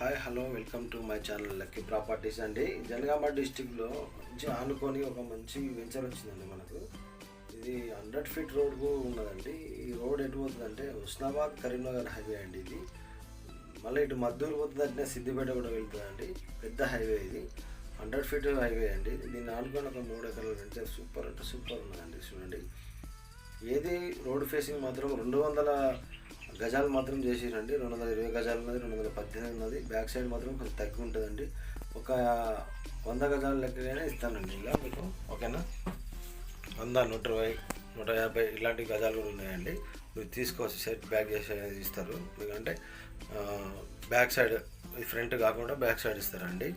Hi hello welcome to my channel lucky properties అండి. జనగామ డిస్టిక్లో మంచి ఆనుకొని ఒక మంచి వెంచర్ వచ్చిందండి మనకు. ఇది హండ్రెడ్ ఫీట్ రోడ్ ఉన్నదండి. ఈ రోడ్ ఎటు పోతుందంటే హుస్నాబాద్ కరీంనగర్ హైవే అండి ఇది. మళ్ళీ ఇటు మద్దూరు పోతుందంటే సిద్దిపేట కూడా వెళ్తుందండి. పెద్ద హైవే ఇది. హండ్రెడ్ ఫీట్ హైవే అండి. దీన్ని ఆనుకొని ఒక మూడు ఎకరాల వెంచర్ సూపర్ అంటే సూపర్ ఉన్నదండి చూడండి. ఏది రోడ్ ఫేసింగ్ మాత్రం రెండు వందల గజాలు మాత్రం చేసిరండి. రెండు వందల ఇరవై గజాలు ఉన్నది రెండు వందల పద్దెనిమిది ఉన్నది. బ్యాక్ సైడ్ మాత్రం కొంచెం తక్కువ ఉంటుందండి. ఒక వంద గజాల లెక్కగానే ఇస్తానండి. ఇలా మీకు ఓకేనా? వంద నూట ఇరవై నూట యాభై ఇలాంటి గజాలు కూడా ఉన్నాయండి. మీరు తీసుకోవచ్చు. సెట్ బ్యాక్ చేసి అనేది ఇస్తారు. ఎందుకంటే బ్యాక్ సైడ్ ఫ్రంట్ కాకుండా బ్యాక్ సైడ్ ఇస్తారండి.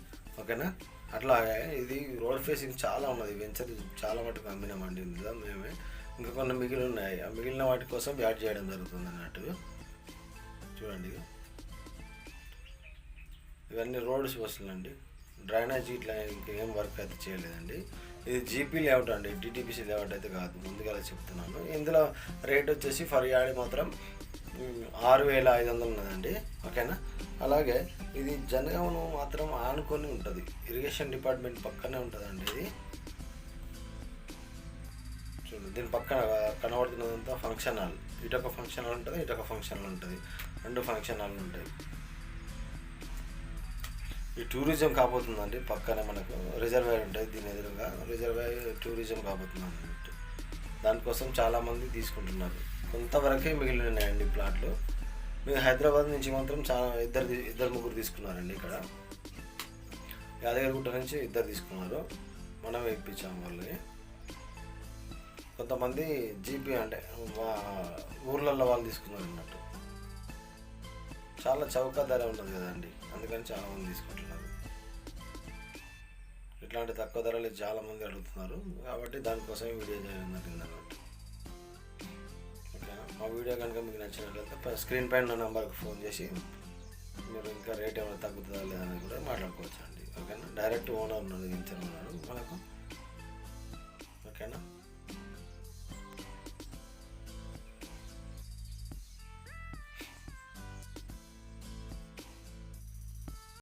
ఓకేనా? అట్లా ఇది రోడ్ ఫేసింగ్ చాలా ఉన్నది. వెంచర్ చాలా మటుకు అమ్మినామండి ఇందులో మేమే. ఇంకా కొన్ని మిగిలి ఉన్నాయి. ఆ మిగిలిన వాటి కోసం యాడ్ చేయడం జరుగుతుంది అన్నట్టు. చూడండి ఇవన్నీ రోడ్స్ బస్సులండి డ్రైనేజ్ ఇట్లా ఇంకేం వర్క్ అయితే చేయలేదండి. ఇది జీపీ లేఅవుట్ అండి. డిటిపిసి లేఅవుట్ అయితే కాదు. ముందుగా చెప్తున్నాను. ఇందులో రేట్ వచ్చేసి ఫర్ యార్డ్ మాత్రం ఆరు వేల ఐదు వందలు ఉన్నదండి. ఓకేనా? అలాగే ఇది జనగామను మాత్రం ఆనుకొని ఉంటుంది. ఇరిగేషన్ డిపార్ట్మెంట్ పక్కనే ఉంటుందండి ఇది. దీని పక్కన కనబడుతున్నదంతా ఫంక్షన్ హాల్. ఇటొక ఫంక్షన్ హాల్ ఉంటుంది ఇటొక ఫంక్షన్ హాల్ ఉంటుంది. రెండు ఫంక్షన్ హాల్ ఉంటాయి. ఈ టూరిజం కాబోతుందండి పక్కన మనకు రిజర్వాయర్ ఉంటుంది దీని ఎదురుగా. రిజర్వాయర్ టూరిజం కాబోతుంది అన్నట్టు దానికోసం చాలామంది తీసుకుంటున్నారు. కొంతవరకే మిగిలి ఉన్నాయండి ప్లాట్లు. మీరు హైదరాబాద్ నుంచి మాత్రం చాలా ఇద్దరు ఇద్దరు ముగ్గురు తీసుకున్నారండి ఇక్కడ. యాదగిరిగుట్ట నుంచి ఇద్దరు తీసుకున్నారు. మనం ఇప్పించాము వాళ్ళని. కొంతమంది జీపీ అంటే మా ఊర్లలో వాళ్ళు తీసుకున్నారు అన్నట్టు. చాలా చౌక ధర ఉంటుంది కదండి. అందుకని చాలామంది తీసుకుంటున్నారు. ఇట్లాంటి తక్కువ ధరలు చాలామంది అడుగుతున్నారు. కాబట్టి దానికోసమే వీడియో చేయడం జరిగింది అన్నట్టు. ఓకేనా? మా వీడియో కనుక మీకు నచ్చినట్లయితే స్క్రీన్ పైన నా నెంబర్కి ఫోన్ చేసి మీరు ఇంకా రేట్ ఏమైనా తగ్గుతుందా లేదా అని కూడా మాట్లాడుకోవచ్చు అండి ఓకేనా? డైరెక్ట్ ఓనర్ ఉన్నాడు ఉన్నాడు మనకు ఓకేనా?